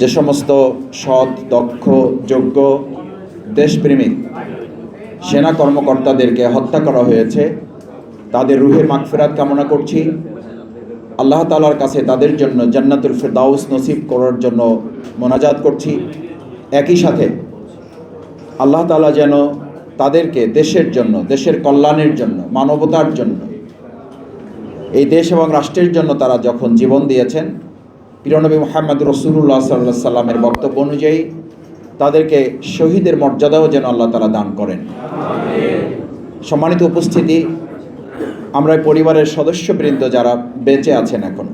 যে সমস্ত সৎ, দক্ষ, যোগ্য, দেশপ্রেমিক সেনা কর্মকর্তাদেরকে হত্যা করা হয়েছে, তাদের রুহের মাগফিরাত কামনা করছি। আল্লাহ তালার কাছে তাদের জন্য জান্নাতুল ফেরদাউস নসিব করার জন্য মোনাজাত করছি। একই সাথে আল্লাহ তালা যেন তাদেরকে দেশের জন্য, দেশের কল্যাণের জন্য, মানবতার জন্য, এই দেশ এবং রাষ্ট্রের জন্য তারা যখন জীবন দিয়েছেন পিরনবী মোহাম্মদ রসুল্লাহ সাল্লাহ সাল্লামের বক্তব্য অনুযায়ী তাদেরকে শহীদের মর্যাদাও যেন আল্লাহ তালা দান করেন। সম্মানিত উপস্থিতি আমরা পরিবারের সদস্যবৃন্দ যারা বেঁচে আছেন এখন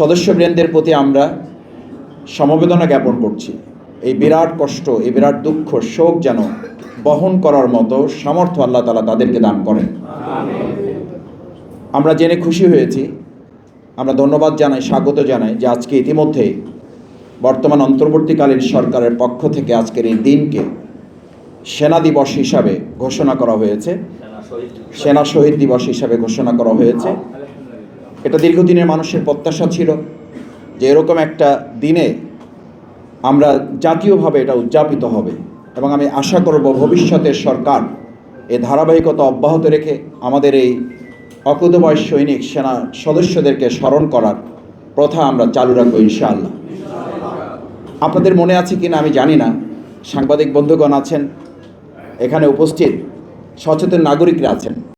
সদস্যবৃন্দের প্রতি আমরা সমবেদনা জ্ঞাপন করছি। এই বিরাট কষ্ট এই বিরাট দুঃখ শোক যেন বহন করার মতো সামর্থ্য আল্লাহ তালা তাদেরকে দান করেন। আমরা জেনে খুশি হয়েছি আমরা ধন্যবাদ জানাই, স্বাগত জানাই যে আজকে ইতিমধ্যেই বর্তমান অন্তর্বর্তীকালীন সরকারের পক্ষ থেকে আজকের এই দিনকে সেনা দিবস হিসাবে ঘোষণা করা হয়েছে। সেনা শহীদ দিবস হিসাবে ঘোষণা করা হয়েছে। এটা দীর্ঘদিনের মানুষের প্রত্যাশা ছিল যে এরকম একটা দিনে আমরা জাতীয়ভাবে এটা উদযাপিত হবে এবং আমি আশা করব ভবিষ্যতের সরকার এ ধারাবাহিকতা অব্যাহত রেখে আমাদের এই অকুতবয় সৈনিক সেনা সদস্যদেরকে স্মরণ করার প্রথা আমরা চালু রাখব ইনশাআল্লাহ। আপনাদের মনে আছে কিনা আমি জানি না। সাংবাদিক বন্ধুগণ আছেন, এখানে উপস্থিত সচেতন নাগরিকরা আছেন।